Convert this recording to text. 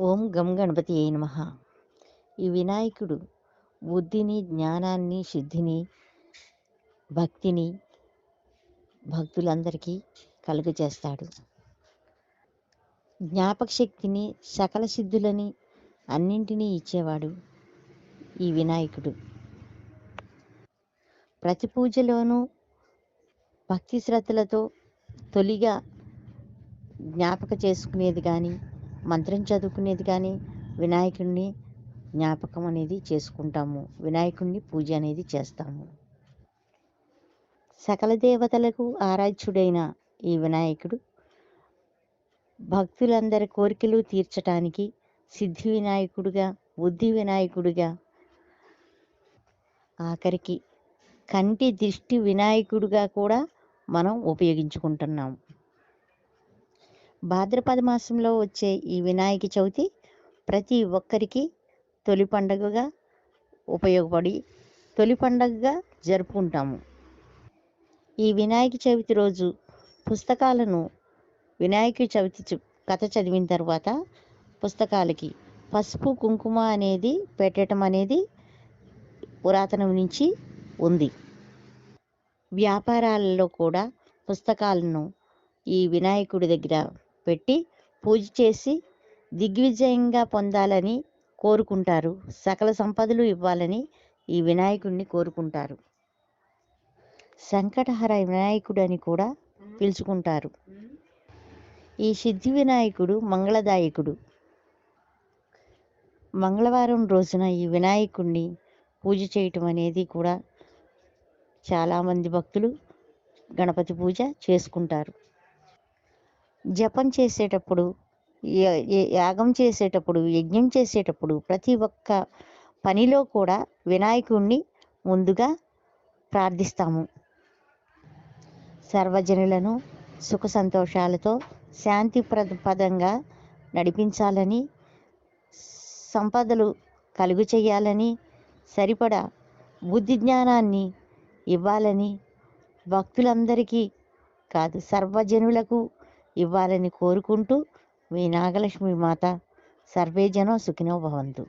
ఓం గం గణపతి అయి నమ. ఈ వినాయకుడు బుద్ధిని జ్ఞానాన్ని సిద్ధిని భక్తిని భక్తులందరికీ కలుగజేస్తాడు. జ్ఞాపక శక్తిని సకల సిద్ధులని అన్నింటినీ ఇచ్చేవాడు ఈ వినాయకుడు. ప్రతి పూజలోనూ భక్తి శ్రద్ధలతో తొలిగా జ్ఞాపక చేసుకునేది కానీ మంత్రం చదువుకునేది కానీ వినాయకుడిని జ్ఞాపకం అనేది చేసుకుంటాము. వినాయకుడిని పూజ అనేది చేస్తాము. సకల దేవతలకు ఆరాధ్యుడైన ఈ వినాయకుడు భక్తులందరి కోరికలు తీర్చటానికి సిద్ధి వినాయకుడిగా బుద్ధి వినాయకుడిగా ఆఖరికి కంటి దిష్టి వినాయకుడిగా కూడా మనం ఉపయోగించుకుంటున్నాం. భాద్రపద మాసంలో వచ్చే ఈ వినాయక చవితి ప్రతి ఒక్కరికి తొలి పండగగా ఉపయోగపడి తొలి పండగగా జరుపుకుంటాము. ఈ వినాయక చవితి రోజు పుస్తకాలను వినాయక చవితి కథ చదివిన తర్వాత పుస్తకాలకి పసుపు కుంకుమ అనేది పెట్టడం అనేది పురాతనం నుంచి ఉంది. వ్యాపారాలలో కూడా పుస్తకాలను ఈ వినాయకుడి దగ్గర పెట్టి పూజ చేసి దిగ్విజయంగా పొందాలని కోరుకుంటారు. సకల సంపదలు ఇవ్వాలని ఈ వినాయకుడిని కోరుకుంటారు. సంకటహర వినాయకుడు అని కూడా పిలుచుకుంటారు. ఈ సిద్ధి వినాయకుడు మంగళదాయకుడు. మంగళవారం రోజున ఈ వినాయకుడిని పూజ చేయటం అనేది కూడా చాలామంది భక్తులు గణపతి పూజ చేసుకుంటారు. జపం చేసేటప్పుడు యాగం చేసేటప్పుడు యజ్ఞం చేసేటప్పుడు ప్రతి ఒక్క పనిలో కూడా వినాయకుడిని ముందుగా ప్రార్థిస్తాము. సర్వజనులను సుఖ సంతోషాలతో శాంతి పదంగా నడిపించాలని సంపదలు కలుగు చేయాలని సరిపడా బుద్ధి జ్ఞానాన్ని ఇవ్వాలని భక్తులందరికీ కాదు సర్వజనులకు ఇవ్వాలని కోరుకుంటూ మీ నాగలక్ష్మి మాత సర్వేజనో సుఖినో భవంతు.